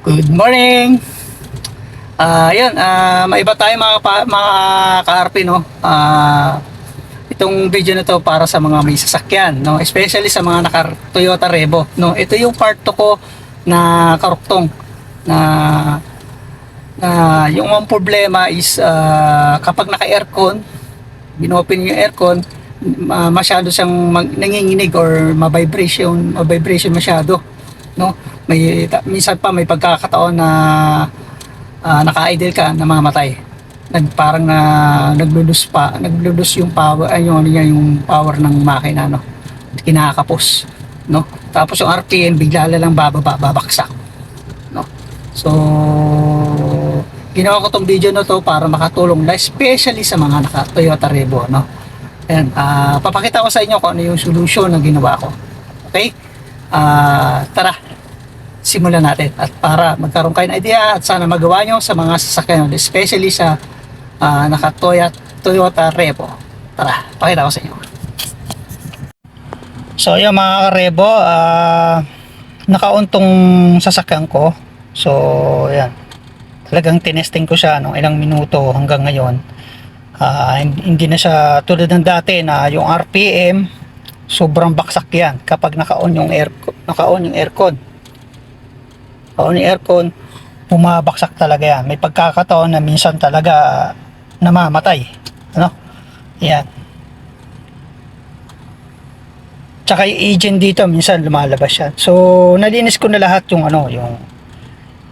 Good morning! Ah, yun, ah, maiba tayo mga, pa, mga ka-RP, no? Ah, itong video na to para sa mga may sasakyan, no? Especially sa mga naka Toyota Revo, no? Ito yung part 2 ko na karuktong na na yung ang problema is ah, kapag naka-aircon, binopen yung aircon, ma- masyado siyang mag, nanginginig or ma-vibration, ma-vibration masyado, no? May minsan pa may pagkakataon na ah, naka-idle ka, namamatay. Nag parang na naglulus pa, naglulus yung power, ay yung ano yung power ng makina, no? Kinakapos, no? Tapos yung RPM bigla na lang bababa, babaksak, no? So, ginawa ko tong video na to para makatulong na especially sa mga naka Toyota Revo, no? Ayan, ah, papakita ko sa inyo kung ano yung solution na ginawa ko. Okay? Ah, tara, simulan natin. At para magkaroon kayo ng idea at sana magawa nyo sa mga sasakyan especially sa uh, naka Toyota, Toyota Revo. Tara, pakita ko sa inyo. So yun mga ka-Revo uh, nakauntong sasakyan ko. So yan. Talagang tinesting ko siya nung ilang minuto hanggang ngayon. Ah, hindi, hindi na siya tulad ng dati na yung RPM sobrang baksak yan kapag naka-on yung air naka-on yung aircon o ni aircon, bumabaksak talaga yan. May pagkakataon na minsan talaga namamatay. Ano? Yan. Tsaka yung agent dito, minsan lumalabas yan. So, nalinis ko na lahat yung ano, yung,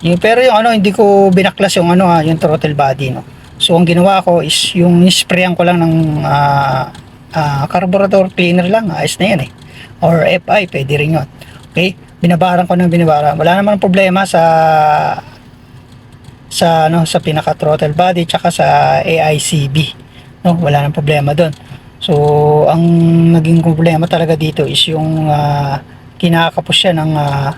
yung pero yung ano, hindi ko binaklas yung ano ha, yung throttle body, no. So, ang ginawa ko is yung sprayan ko lang ng ah, ah, carburetor cleaner lang, ayos na yan eh. Or FI, pwede rin yun. Okay? Binabaran ko ng binabaran. Wala naman problema sa sa ano sa pinaka throttle body tsaka sa AICB. No, wala nang problema doon. So, ang naging problema talaga dito is yung ah, kinakapos siya ng ah,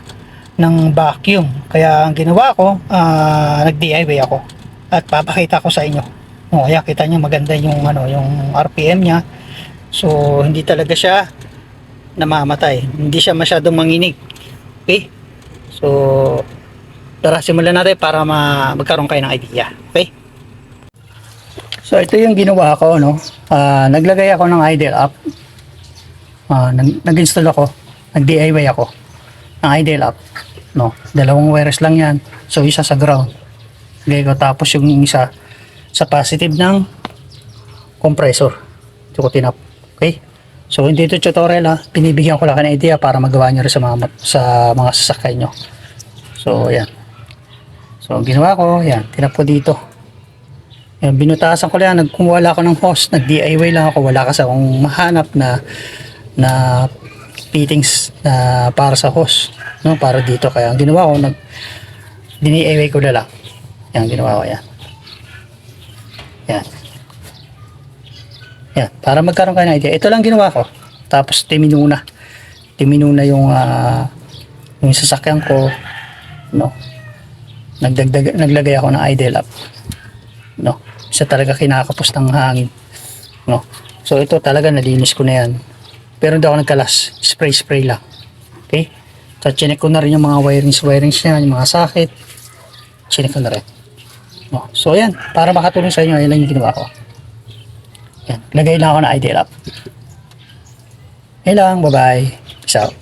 ng vacuum. Kaya ang ginawa ko, ah, nag-DIY ako. At papakita ko sa inyo. O, kaya kita niyo maganda yung ano, yung RPM niya. So, hindi talaga siya namamatay. Hindi siya masyadong manginig. Okay? So, tara simulan natin para ma magkaroon kayo ng idea. Okay? So, ito yung ginawa ko, no? Ah, naglagay ako ng idle app. Nag- nag-install ako. Nag-DIY ako ng idle app. No? Dalawang wires lang yan. So, isa sa ground. Lagay ko. Tapos yung isa sa positive ng compressor. Ito ko tinap. Okay? So hindi ito tutorial ha, binibigyan ko lang ng idea para magawa nyo rin sa mga, sa mga sasakyan nyo. So yan. So ang ginawa ko, yan, tinap ko dito. Yan, binutasan ko lang, nagkumuwala ako ng hose, nag-DIY lang ako, wala kasi akong mahanap na na fittings na para sa hose, no, para dito. Kaya ang ginawa ko, nag DIY ko na lang. Yan, ginawa ko yan. Yan. Yan, para magkaroon kayo ng idea. Ito lang ginawa ko. Tapos timinuna. Timinuna yung ah, yung sasakyan ko. No. Nagdagdag naglagay ako ng idle up. No. Isa talaga kinakapos ng hangin. No. So ito talaga nalinis ko na yan. Pero hindi ako nagkalas. Spray spray lang. Okay? So chinek ko na rin yung mga wirings wirings niya, yung mga socket. Chinek ko na rin. No. So yan, para makatulong sa inyo, yan lang yung ginawa ko. Yan. Lagay lang ako ng idle up. Yan lang. Bye-bye. Peace.